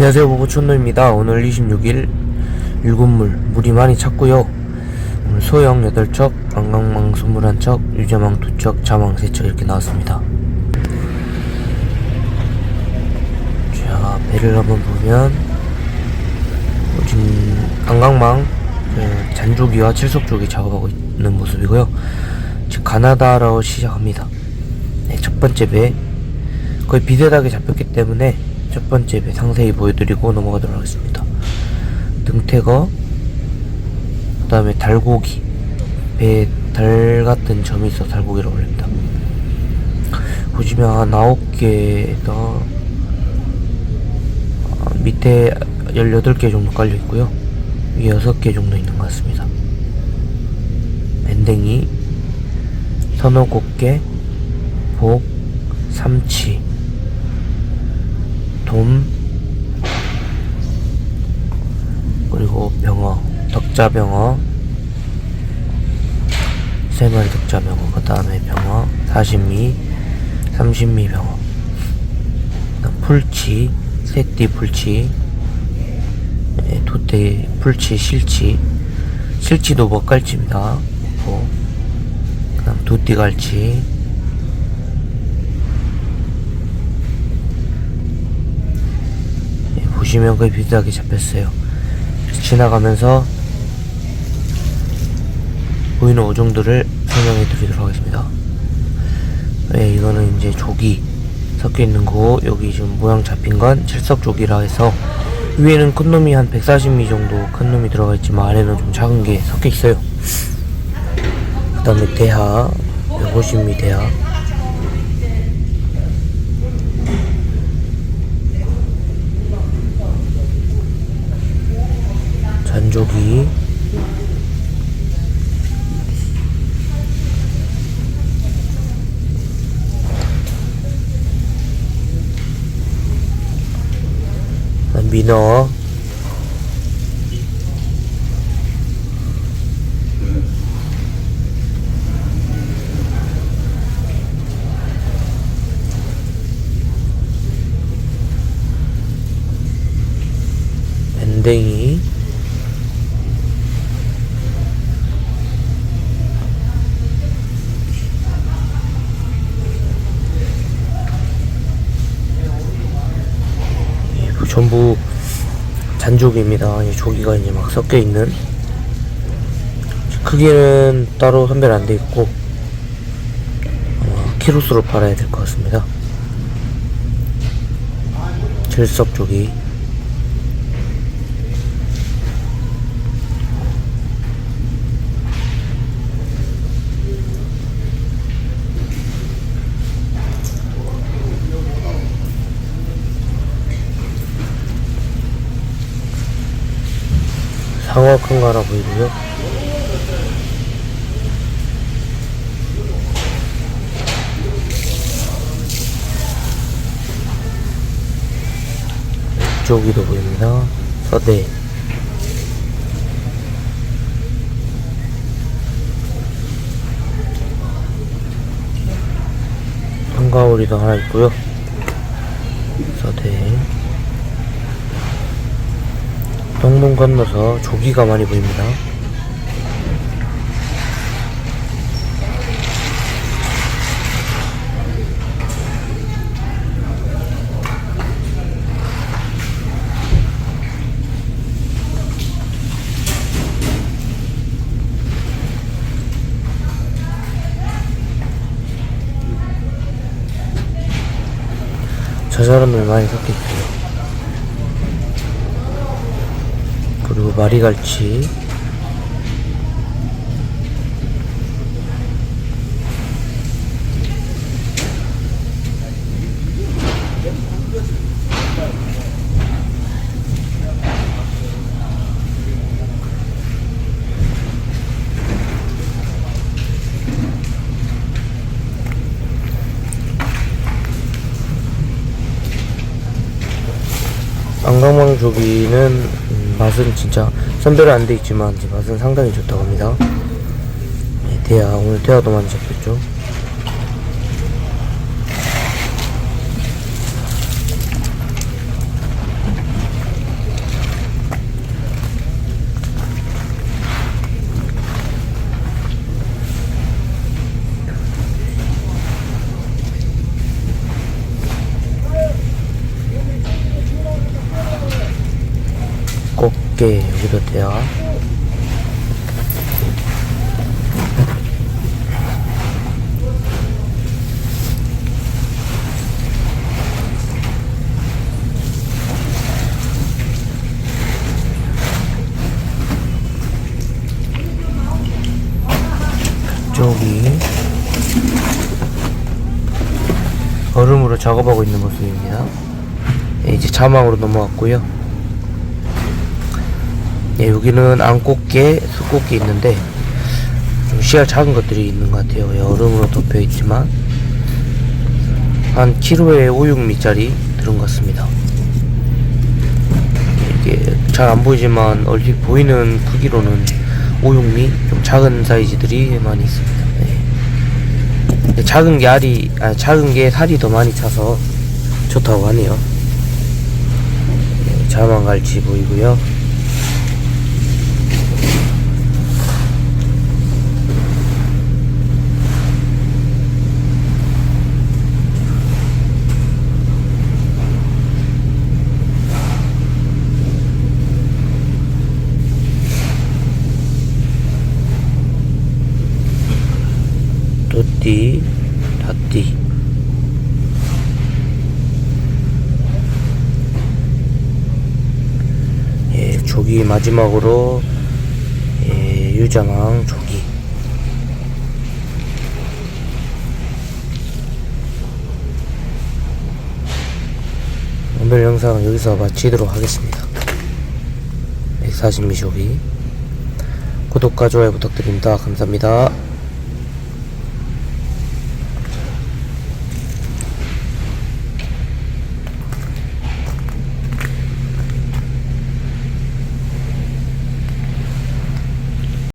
안녕하세요 보고촌노입니다. 오늘 26일 일군물 물이 많이 찼고요. 오늘 소형 8척 안강망 21척 유자망 2척 자망 3척 이렇게 나왔습니다. 자 배를 한번 보면 지금 안강망 그 잔조기와 칠석조기 작업하고 있는 모습이고요. 지금 가나다로 시작합니다. 네, 첫 번째 배. 거의 비슷하게 잡혔기 때문에 첫 번째 배 상세히 보여드리고 넘어가도록 하겠습니다. 등태거, 그 다음에 달고기, 배에 달 같은 점이 있어 달고기를 올립니다. 보시면 한 9개 더, 어, 밑에 18개 정도 깔려 있고요. 위에 6개 정도 있는 것 같습니다. 밴댕이, 선어곡개, 복, 삼치, 돔 그리고 병어 덕자병어. 세 마리 덕자병어 그 다음에 병어 40미 30미 병어. 풀치 새띠 풀치 네, 도대 풀치 실치. 실치도 먹갈치입니다. 뭐, 그 다음 도띠갈치 보시면 거의 비슷하게 잡혔어요. 지나가면서 보이는 어종들을 설명해 드리도록 하겠습니다. 예, 이거는 이제 조기 섞여 있는 거고, 여기 지금 모양 잡힌 건 칠석조기라 해서, 위에는 큰 놈이 한 140mm 정도 큰 놈이 들어가 있지만, 아래는 좀 작은 게 섞여 있어요. 그 다음에 대하, 150mm 대하. 잔조기 민어. 밴댕이 예, 그 전부 잔조기입니다. 이 조기가 이제 막 섞여 있는 크기는 따로 선별 안 돼 있고 아마 키로수로 팔아야 될 것 같습니다. 질석 조기 거 하나 보이고요. 이쪽이도 보입니다. 서대. 한가오리도 하나 있고요. 서대. 동문 건너서 조기가 많이 보입니다. 저저런 물 많이 섞여 있어요. 그리고 마리갈치 안강망 조기는 음, 맛은 진짜 선별은 안 돼 있지만 맛은 상당히 좋다고 합니다. 네, 대야 오늘 대야도 잡혔죠. 좁게 여기도 돼요. 저기 얼음으로 작업하고 있는 모습입니다. 예, 이제 자망으로 넘어갔고요. 예, 여기는 안꽃게, 숫꽃게 있는데 좀 씨알 작은 것들이 있는 것 같아요. 예, 얼음으로 덮여 있지만 한 키로에 5, 6미짜리 들은 것 같습니다. 이게 잘 안 보이지만 얼핏 보이는 크기로는 5, 6미 좀 작은 사이즈들이 많이 있습니다. 예. 작은 게 알이, 아 작은 게 살이 더 많이 차서 좋다고 하네요. 예, 자만갈치 보이고요. 또띠, 다띠. 예, 조기 마지막으로 예, 유자망 조기. 오늘 영상은 여기서 마치도록 하겠습니다. 140미 조기. 구독과 좋아요 부탁드립니다. 감사합니다.